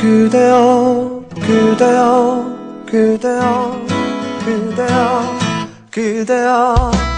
그대여 그대여 그대여 그대여 그대여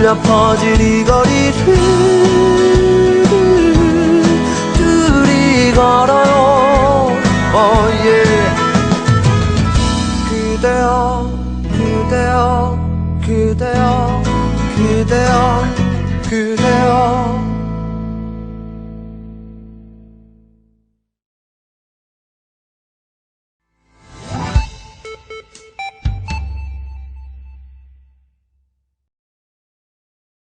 울려 퍼질 이 거리를 둘이 걸어요 어예 yeah. 그대여 그대여 그대여 그대여 그대여